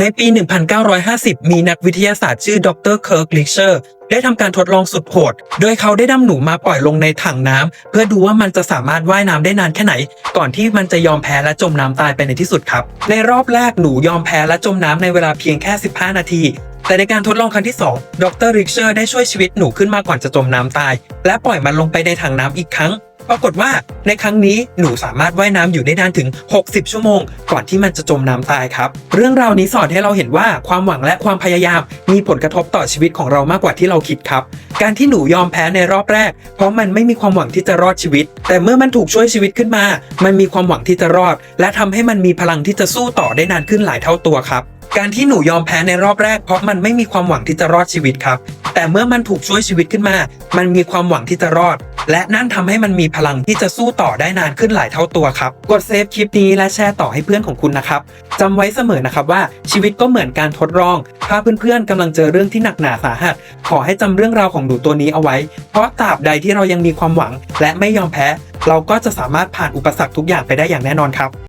ในปี 1950 มีนักวิทยาศาสตร์ชื่อดรเคิร์กลิเชอร์ได้ทำการทดลองสุดโหด โดยเขาได้นำหนูมาปล่อยลงในถังน้ำเพื่อดูว่ามันจะสามารถว่ายน้ำได้นานแค่ไหน ก่อนที่มันจะยอมแพ้และจมน้ำตายไปในที่สุดครับ ในรอบแรกหนูยอมแพ้และจมน้ำในเวลาเพียงแค่ 15 นาที แต่ในการทดลองครั้งที่ 2 ดรริกเชอร์ได้ช่วยชีวิตหนูขึ้นมาก่อนจะจมน้ำตาย และปล่อยมันลงไปในถังน้ำอีกครั้ง ปรากฏว่าในครั้งนี้หนูสามารถว่ายน้ำอยู่ได้นานถึง 60 ชั่วโมง ก่อนที่มันจะจมน้ำตายครับ เรื่องราวนี้สอนให้เราเห็นว่าความหวังและความพยายาม มีผลกระทบต่อชีวิตของเรามากกว่าที่เราคิดครับ การที่หนูยอมแพ้ในรอบแรก เพราะมันไม่มีความหวังที่จะรอดชีวิต แต่เมื่อมันถูกช่วยชีวิตขึ้นมา มันมีความหวังที่จะรอด และทำให้มันมีพลังที่จะสู้ต่อได้นานขึ้นหลายเท่าตัวครับ การที่หนูยอมแพ้ในรอบแรกเพราะมันไม่มีความหวังที่จะรอดชีวิตครับ แต่เมื่อมันถูกช่วยชีวิตขึ้นมา มันมีความหวังที่จะรอด และนั่นทำให้มันมีพลังที่จะสู้ต่อได้นานขึ้นหลายเท่าตัวครับ กดเซฟคลิปนี้และแชร์ต่อให้เพื่อนของคุณนะครับจำไว้เสมอนะครับว่าชีวิตก็เหมือนการทดลอง ถ้าเพื่อนๆกำลังเจอเรื่องที่หนักหนาสาหัส ขอให้จำเรื่องราวของหนูตัวนี้เอาไว้ เพราะตราบใดที่เรายังมีความหวัง และไม่ยอมแพ้ เราก็จะสามารถผ่านอุปสรรคทุกอย่างไปได้อย่างแน่นอนครับ